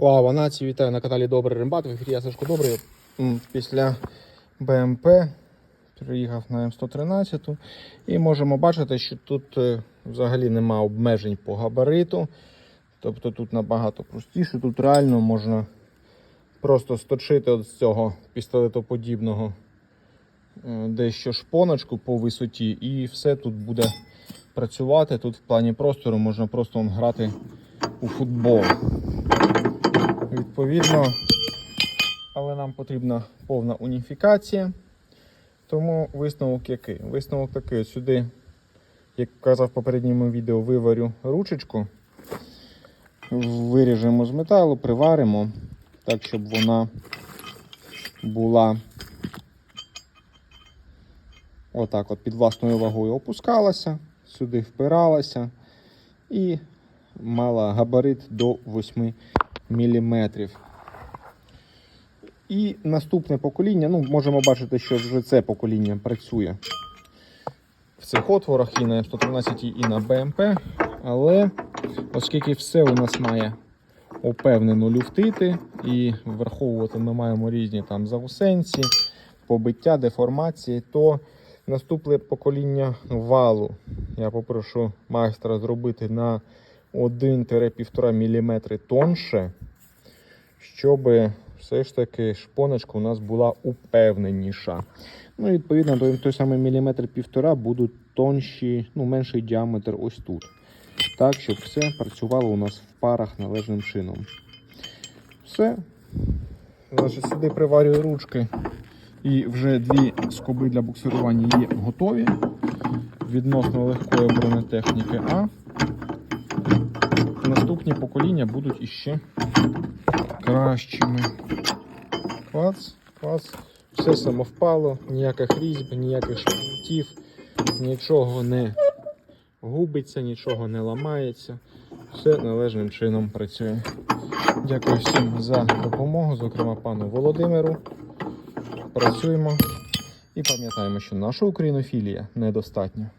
Слава нації, вітаю на каналі Добрий Рембат. В ефірі я Сашко Добрий. Після БМП приїхав на М113 і можемо бачити, що тут е, взагалі нема обмежень по габариту. Тобто тут набагато простіше. Тут реально можна просто сточити з цього пістолетоподібного е, дещо шпоночку по висоті, і все тут буде працювати. Тут в плані простору можна просто грати у футбол. Відповідно, але нам потрібна повна уніфікація. Тому висновок який? Висновок такий: сюди, як казав в попередньому відео, виварю ручечку, виріжемо з металу, приваримо так, щоб вона була отак от під власною вагою опускалася, сюди впиралася і мала габарит до 8 мм. І наступне покоління, ну, можемо бачити, що вже це покоління працює в цих отворах і на М113, і на БМП. Але оскільки все у нас має упевнено люфтити, і враховувати ми маємо різні там заусенці, побиття, деформації, то наступне покоління валу я попрошу майстра зробити на 1-1,5 мм тонше, щоб все ж таки шпоночка у нас була упевненіша. Ну, відповідно, той, той самий міліметр півтора будуть тонші, ну, менший діаметр ось тут. Так, щоб все працювало у нас в парах належним чином. Все. Значить, сюди приварюю ручки. І вже дві скоби для буксирування є готові. Відносно легкої бронетехніки А. Наступні покоління будуть іще кращими. Клац, клац. Все самовпало, ніяких різьб, ніяких шпунтів, нічого не губиться, нічого не ламається. Все належним чином працює. Дякую всім за допомогу, зокрема пану Володимиру. Працюємо і пам'ятаємо, що наша українофілія недостатня.